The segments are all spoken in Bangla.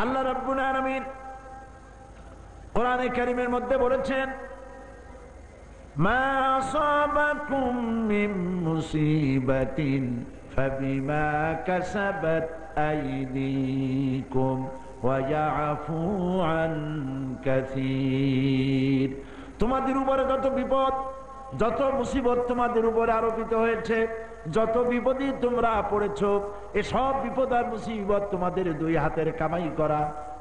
আল্লাহ রব্বুল কোরআনে কারিমের মধ্যে বলেছেন তোমাদের উপরে যত বিপদ যত মুসিবত তোমাদের উপরে আরোপিত হয়েছে, যত বিপদই তোমরা পড়েছ, এসব বিপদ আর মুসিবত তোমাদের দুই হাতের কামাই করা।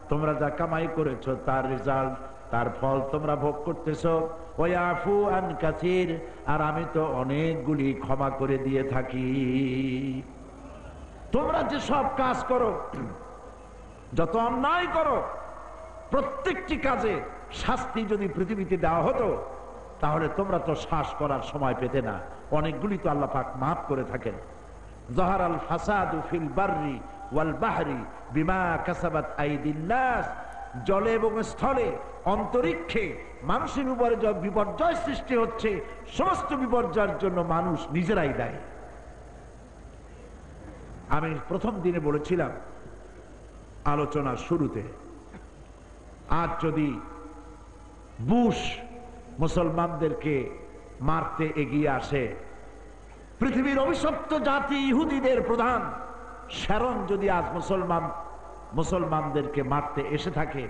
তোমরা যা কামাই করেছ, তার রেজাল্ট তার ফল তোমরা ভোগ করতেছ। ওই আফু আন কাসির, আর আমি তো অনেকগুলি ক্ষমা করে দিয়ে থাকি। তোমরা যে সব কাজ করো, যত অন্যায় করো, প্রত্যেকটি কাজে শাস্তি যদি পৃথিবীতে দেওয়া হতো তাহলে তোমরা তো শ্বাস করার সময় পেতে না। অনেকগুলি তো আল্লাহ পাক মাফ করে থাকেন। জহার আল ফাসাদু ফিল বাররি ওয়াল বাহরি বিমা কাসাবাত আইদিন নাস। জলে এবং স্থলে, অন্তরিক্ষে মানুষের উপরে বিপর্যয় সৃষ্টি হচ্ছে, সমস্ত বিপর্যয়ের জন্য মানুষ নিজেরাই দায়ী। আমি প্রথম দিনে বলেছিলাম আলোচনার শুরুতে আর যদি বুশ মুসলমানদেরকে মারতে এগিয়ে আসে। পৃথিবীর অভিশপ্ত জাতি ইহুদিদের প্রধান। শ্যারন যদি আজ মুসলমান, মুসলমানদেরকে মারতে এসে থাকে,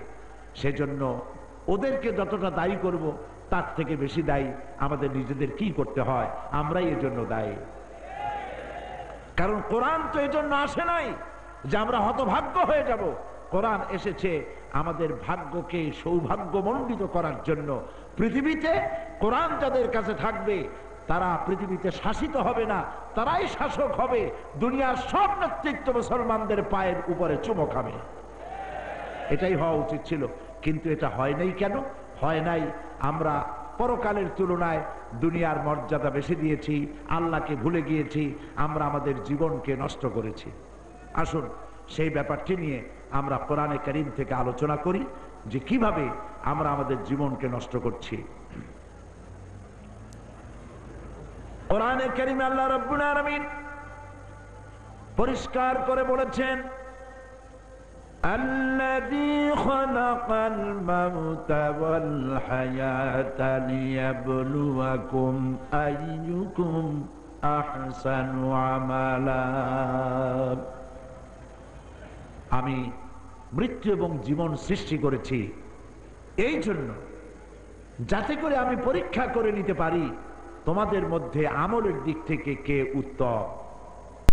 সেজন্য ওদেরকে যতটা দায়ী করব, তার থেকে বেশি দায়ী আমাদের নিজেদের কি করতে হয়, আমরাই এজন্য দায়ী। কারণ কোরআন তো এজন্য আসে নাই যে আমরা হতভাগ্য হয়ে যাব। কোরআন এসেছে আমাদের ভাগ্যকে সৌভাগ্যমণ্ডিত করার জন্য। পৃথিবীতে কোরআন যাদের কাছে থাকবে, তারা পৃথিবীতে শাসিত হবে না, তারাই শাসক হবে। দুনিয়ার সব নেতৃত্ব মুসলমানদের পায়ের উপরে চুমো খাবে। এটাই হওয়া উচিত ছিল। কিন্তু এটা হয় নাই কেন? হয় নাই, আমরা পরকালের তুলনায় দুনিয়ার মর্যাদা বেশি দিয়েছি, আল্লাহকে ভুলে গিয়েছি, আমরা আমাদের জীবনকে নষ্ট করেছি। আসুন সেই ব্যাপারটি নিয়ে আমরা কোরআনে করিম থেকে আলোচনা করি যে কিভাবে আমরা আমাদের জীবনকে নষ্ট করছি কোরআনে করিম আল্লাহ রব্বুল আলামিন পরিষ্কার করে বলেছেন الذي خلق الموت والحياة ليبلوكم أيكم أحسن عملا আমি মৃত্যু এবং জীবন সৃষ্টি করেছি। এই জন্য যাতে করে আমি পরীক্ষা করে নিতে পারি, তোমাদের মধ্যে আমলের দিক থেকে কে উত্তম?